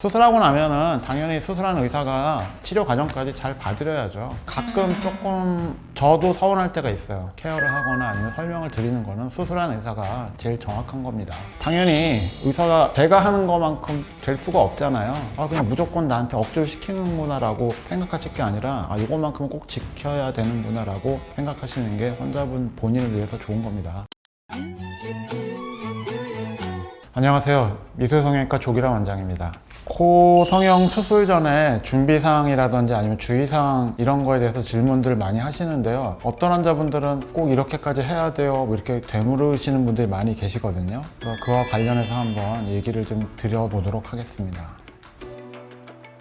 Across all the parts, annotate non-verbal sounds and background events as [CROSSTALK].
수술하고 나면은 당연히 수술하는 의사가 치료 과정까지 잘 봐드려야죠. 가끔 조금 저도 서운할 때가 있어요. 케어를 하거나 아니면 설명을 드리는 거는 수술하는 의사가 제일 정확한 겁니다. 당연히 의사가 제가 하는 것만큼 될 수가 없잖아요. 아, 그냥 무조건 나한테 억지로 시키는구나라고 생각하실 게 아니라 아, 이것만큼은 꼭 지켜야 되는구나라고 생각하시는 게 환자분 본인을 위해서 좋은 겁니다. 안녕하세요. 미술성형외과 조기라 원장입니다. 코 성형 수술 전에 준비사항이라든지 아니면 주의사항 이런 거에 대해서 질문들 많이 하시는데요. 어떤 환자분들은 꼭 이렇게까지 해야 돼요. 뭐 이렇게 되물으시는 분들이 많이 계시거든요. 그와 관련해서 한번 얘기를 좀 드려보도록 하겠습니다.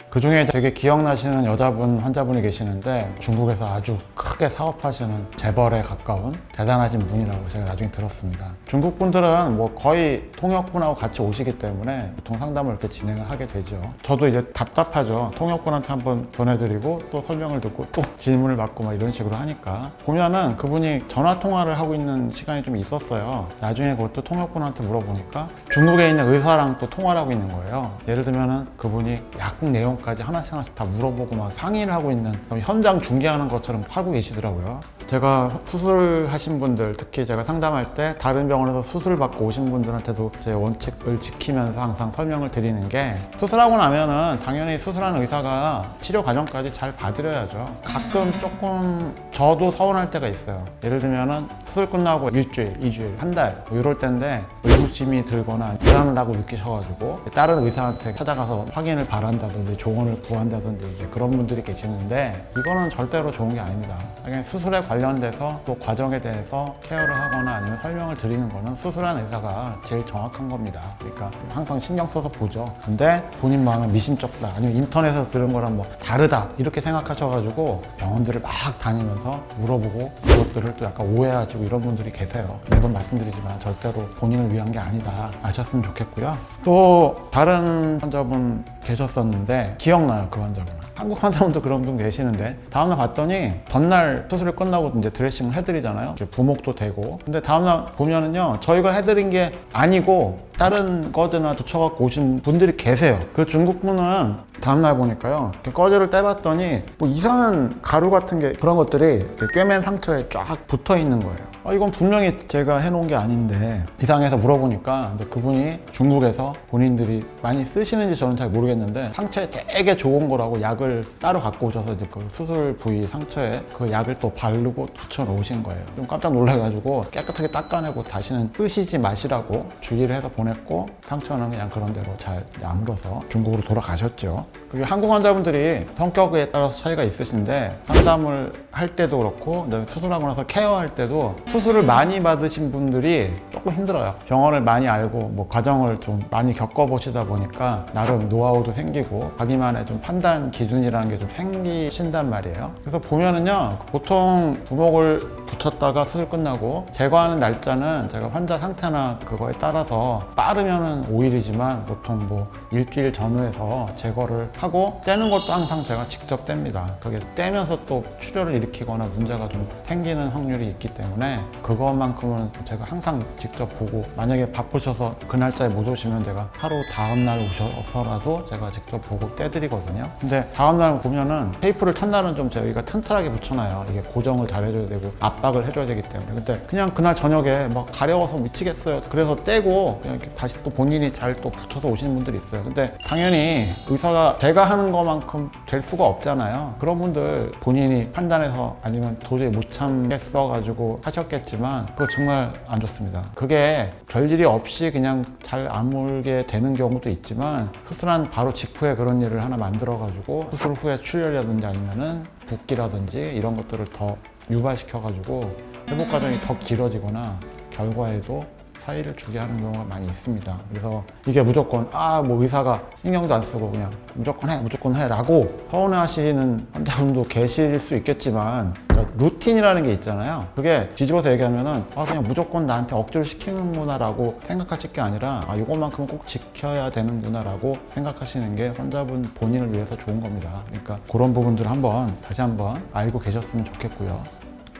그 중에 되게 기억나시는 여자분 환자분이 계시는데 중국에서 아주 크게 사업하시는 재벌에 가까운 대단하신 분이라고 제가 나중에 들었습니다. 중국 분들은 뭐 거의 통역분하고 같이 오시기 때문에 보통 상담을 이렇게 진행을 하게 되죠. 저도 이제 답답하죠. 통역분한테 한번 전해드리고 또 설명을 듣고 또 [LAUGHS] 질문을 받고 막 이런 식으로 하니까 보면은 그분이 전화 통화를 하고 있는 시간이 좀 있었어요. 나중에 그것도 통역분한테 물어보니까 중국에 있는 의사랑 또 통화를 하고 있는 거예요. 예를 들면은 그분이 약국 내용 까지 하나씩 하나씩 다 물어보고 막 상의를 하고 있는 현장 중계하는 것처럼 하고 계시더라고요. 제가 수술하신 분들 특히 제가 상담할 때 다른 병원에서 수술 받고 오신 분들한테도 제 원칙을 지키면서 항상 설명을 드리는 게 수술하고 나면은 당연히 수술하는 의사가 치료 과정까지 잘 봐드려야죠. 가끔 조금 저도 서운할 때가 있어요. 예를 들면은 수술 끝나고 일주일, 이주일, 한 달, 뭐 이럴 때인데 의무심이 들거나 불안하다고 느끼셔가지고 다른 의사한테 찾아가서 확인을 바란다든지 조언을 구한다든지 이제 그런 분들이 계시는데 이거는 절대로 좋은 게 아닙니다. 그냥 수술에 관 련돼서 또 과정에 대해서 케어를 하거나 아니면 설명을 드리는 거는 수술한 의사가 제일 정확한 겁니다. 그러니까 항상 신경 써서 보죠. 근데 본인 마음은 미심쩍다 아니면 인터넷에서 들은 거랑 뭐 다르다 이렇게 생각하셔가지고 병원들을 막 다니면서 물어보고 그것들을 또 약간 오해하시고 이런 분들이 계세요. 매번 말씀드리지만 절대로 본인을 위한 게 아니다 아셨으면 좋겠고요. 또 다른 환자분 계셨었는데 기억나요 그 환자분. 한국 환자분도 그런 분 계시는데 다음날 봤더니 전날 수술을 끝나고 이제 드레싱을 해드리잖아요. 부목도 되고. 근데 다음날 보면은요 저희가 해드린 게 아니고 다른 꺼즈나 붙여갖고 오신 분들이 계세요. 그 중국 분은 다음날 보니까요 이렇게 꺼즈를 떼봤더니 뭐 이상한 가루 같은 게 그런 것들이 꿰맨 상처에 쫙 붙어 있는 거예요. 아, 이건 분명히 제가 해놓은 게 아닌데 이상해서 물어보니까 그분이 중국에서 본인들이 많이 쓰시는지 저는 잘 모르겠는데 상처에 되게 좋은 거라고 약을 따로 갖고 오셔서 이제 그 수술 부위 상처에 그 약을 또 바르고 붙여 놓으신 거예요. 좀 깜짝 놀라가지고 깨끗하게 닦아내고 다시는 쓰시지 마시라고 주의를 해서 보냈고 상처는 그냥 그런 대로 잘 아물어서 중국으로 돌아가셨죠. 그게 한국 환자분들이 성격에 따라서 차이가 있으신데 상담을 할 때도 그렇고 그다음에 수술하고 나서 케어할 때도 수술을 많이 받으신 분들이 조금 힘들어요. 병원을 많이 알고 뭐 과정을 좀 많이 겪어보시다 보니까 나름 노하우도 생기고 자기만의 좀 판단 기준이라는 게 좀 생기신단 말이에요. 그래서 보면은요 보통 부목을 붙였다가 수술 끝나고 제거하는 날짜는 제가 환자 상태나 그거에 따라서 빠르면은 5일이지만 보통 뭐 일주일 전후에서 제거를 하고 떼는 것도 항상 제가 직접 뗍니다. 그게 떼면서 또 출혈을 일으키거나 문제가 좀 생기는 확률이 있기 때문에 그것만큼은 제가 항상 직접 보고 만약에 바쁘셔서 그 날짜에 못 오시면 제가 하루 다음 날 오셔서라도 제가 직접 보고 떼드리거든요. 근데 다음 날 보면은 테이프를 탄 날은 좀 저희가 튼튼하게 붙여놔요. 이게 고정을 잘 해줘야 되고 압박을 해줘야 되기 때문에. 근데 그냥 그날 저녁에 막 가려워서 미치겠어요. 그래서 떼고 그냥 이렇게 다시 또 본인이 잘 또 붙여서 오시는 분들이 있어요. 근데 당연히 의사가 제가 하는 것만큼 될 수가 없잖아요. 그런 분들 본인이 판단해서 아니면 도저히 못 참겠어 가지고 하셨겠지만 그거 정말 안 좋습니다. 그게 별일이 없이 그냥 잘 아물게 되는 경우도 있지만 수술한 바로 직후에 그런 일을 하나 만들어 가지고 수술 후에 출혈이라든지 아니면은 붓기라든지 이런 것들을 더 유발시켜 가지고 회복 과정이 더 길어지거나 결과에도 차이를 주게 하는 경우가 많이 있습니다. 그래서 이게 무조건 아 뭐 의사가 신경도 안 쓰고 그냥 무조건 해 무조건 해라고 서운해하시는 환자분도 계실 수 있겠지만 그러니까 루틴이라는 게 있잖아요. 그게 뒤집어서 얘기하면은 아 그냥 무조건 나한테 억지로 시키는구나 라고 생각하실 게 아니라 아 이것만큼은 꼭 지켜야 되는구나 라고 생각하시는 게 환자분 본인을 위해서 좋은 겁니다. 그러니까 그런 부분들 한번 다시 한번 알고 계셨으면 좋겠고요.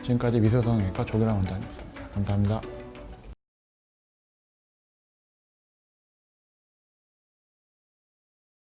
지금까지 미소성형외과 조기라 원장이었습니다. 감사합니다.